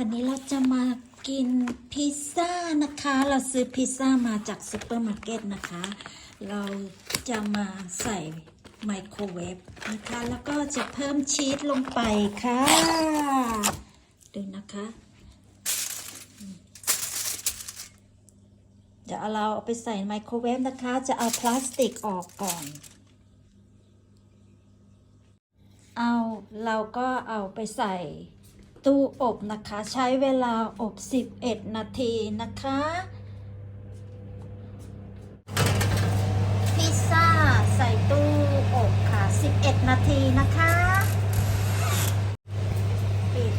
วันนี้เราจะมากินพิซซ่านะคะ เราซื้อพิซซ่ามาจากซูเปอร์มาร์เก็ตนะคะ เราจะมาใส่ไมโครเวฟนะคะ แล้วก็จะเพิ่มชีสลงไปค่ะ ดูนะคะ เดี๋ยวเราเอาไปใส่ไมโครเวฟนะคะ จะเอาพลาสติกออกก่อนเอาเราก็เอาไปใส่ ตู้อบนะคะ ใช้เวลาอบ 11 นาทีนะคะ พิซซ่าใส่ตู้อบค่ะ 11 นาทีนะคะปิด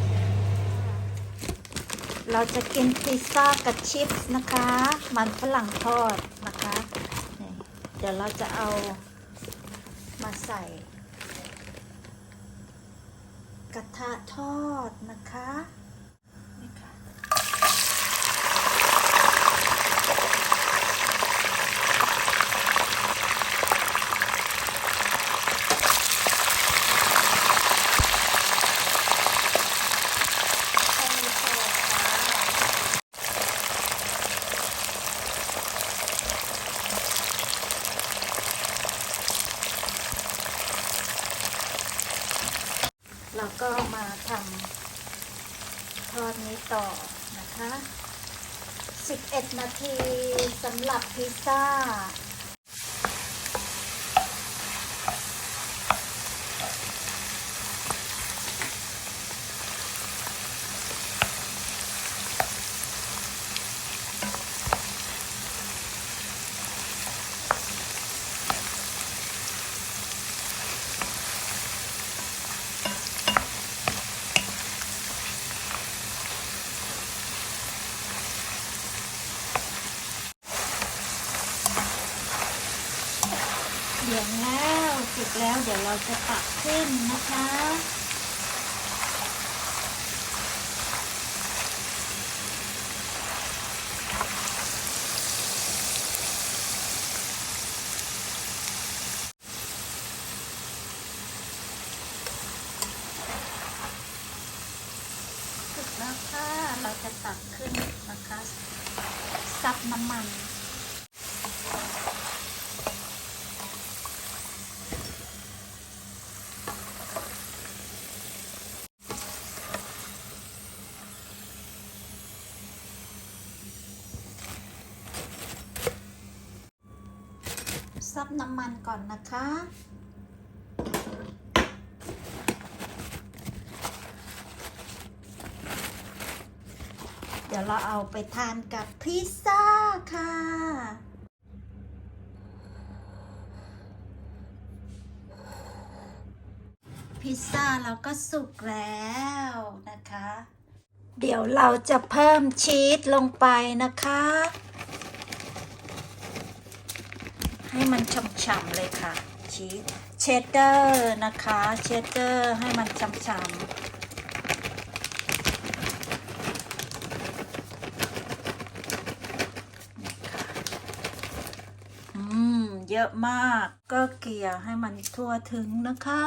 เราจะกินพิซซ่ากับชิปส์นะคะ มันฝรั่งทอดนะคะ เดี๋ยวเราจะเอามาใส่ กระทะทอดนะคะนี่ค่ะใส่โซค่ะ เราก็มาทำทอดนี้ต่อนะคะ 11 นาทีสำหรับพิซซ่า เดี๋ยวแล้วสุกแล้วเดี๋ยวเราจะตักขึ้นนะคะ สุกแล้วค่ะ เราจะตักขึ้นนะคะซับน้ำมัน ซับน้ำมันก่อนนะคะ เดี๋ยวเราเอาไปทานกับพิซซ่าค่ะพิซซ่าเราก็สุกแล้วนะคะ เดี๋ยวเราจะเพิ่มชีสลงไปนะคะ ให้มันฉ่ำๆเลยค่ะชีสเชดเดอร์นะคะเชดเดอร์ให้มันฉ่ำๆนะคะอืมเยอะมากก็เกลี่ยให้มันทั่วถึงนะคะ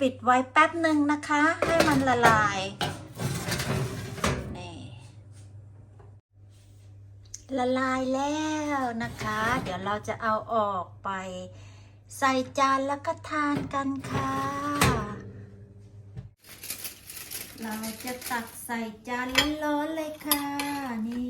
ปิดไว้แป๊บหนึ่งนะคะ ให้มันละลายนี่ละลายแล้วนะคะ เดี๋ยวเราจะเอาออกไปใส่จานแล้วก็ทานกันค่ะ เราจะตักใส่จานร้อนๆเลยค่ะ นี่